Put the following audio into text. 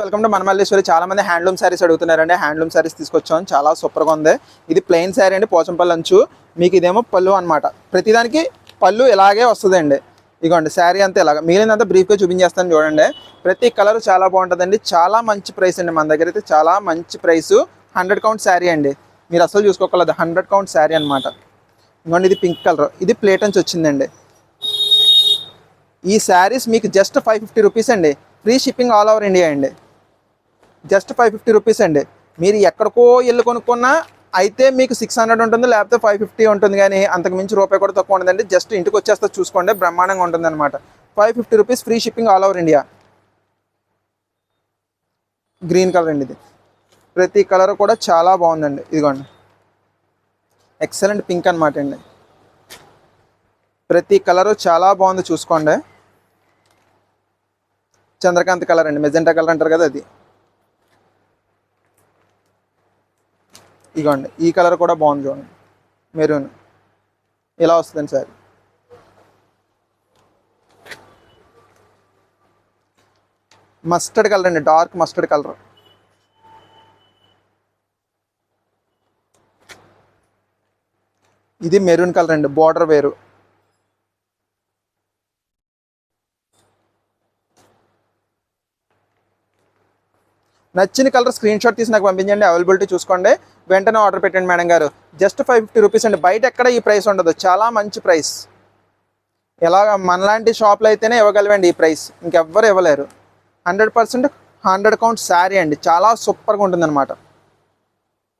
Welcome to మనమల్లేశ్వరి చాలా మంది handloom saris అడుగుతున్నారండి. హ్యాండ్లూమ్ శారీస్ తీసుకొచ్చాం. చాలా సూపర్గా ఉంది. ఇది ప్లెయిన్ శారీ అండి పోచంపల్లి అంచు. మీకు ఇదేమో పళ్ళు అనమాట ప్రతిదానికి పళ్ళు ఇలాగే వస్తుందండి. ఇగోండి శారీ అంతా ఇలాగ. మిగిలినంతా బ్రీఫ్గా చూపించేస్తాను చూడండి. ప్రతి కలర్ చాలా బాగుంటుందండి. చాలా మంచి ప్రైస్ అండి మన దగ్గర అయితే. చాలా మంచి ప్రైస్ హండ్రెడ్ కౌంట్ శారీ అండి. మీరు అసలు చూసుకోగలదు హండ్రెడ్ కౌంట్ శారీ అనమాట ఇగోండి ఇది పింక్ కలర్ ఇది ప్లేట్ నుంచి వచ్చిందండి. ఈ శారీస్ మీకు జస్ట్ ఫైవ్ ఫిఫ్టీ రూపీస్ అండి. Free shipping all over India అండి. జస్ట్ ఫైవ్ ఫిఫ్టీ రూపీస్ అండి. మీరు ఎక్కడికో ఇల్లు కొనుక్కున్నా అయితే మీకు సిక్స్ హండ్రెడ్ ఉంటుంది లేకపోతే ఫైవ్ ఫిఫ్టీ ఉంటుంది కానీ అంతకు మించి రూపాయి కూడా తక్కువ ఉండదండి. జస్ట్ ఇంటికి వచ్చేస్తే చూసుకోండి బ్రహ్మాండంగా ఉంటుంది అనమాట five fifty rupees free shipping all over India. Green colour అండి ఇది. ప్రతి కలర్ కూడా చాలా బాగుందండి. ఇదిగోండి. ఎక్సలెంట్ పింక్ అనమాట అండి. ప్రతి కలరు చాలా బాగుంది చూసుకోండి. చంద్రకాంత్ కలర్ అండి. మెజెంటా కలర్ అంటారు కదా అది. ఇగోండి ఈ కలర్ కూడా బాగుంది చూడండి. మెరూన్. ఇలా వస్తుందండి సార్. మస్టర్డ్ కలర్ అండి డార్క్ మస్టర్డ్ కలర్. ఇది మెరూన్ కలర్ అండి బార్డర్ వేరు. నచ్చిన కలర్ స్క్రీన్ షాట్ తీసి నాకు పంపించండి అవైలబిలిటీ చూసుకోండి. వెంటనే ఆర్డర్ పెట్టండి మేడం గారు. జస్ట్ ఫైవ్ ఫిఫ్టీ రూపీస్ అండి. బయట ఎక్కడ ఈ ప్రైస్ ఉండదు. చాలా మంచి ప్రైస్ ఎలా మనలాంటి షాప్లో అయితేనే ఇవ్వగలవండి ఈ ప్రైస్ ఇంకెవ్వరు ఇవ్వలేరు. Hundred percent hundred count sari అండి. చాలా సూపర్గా ఉంటుంది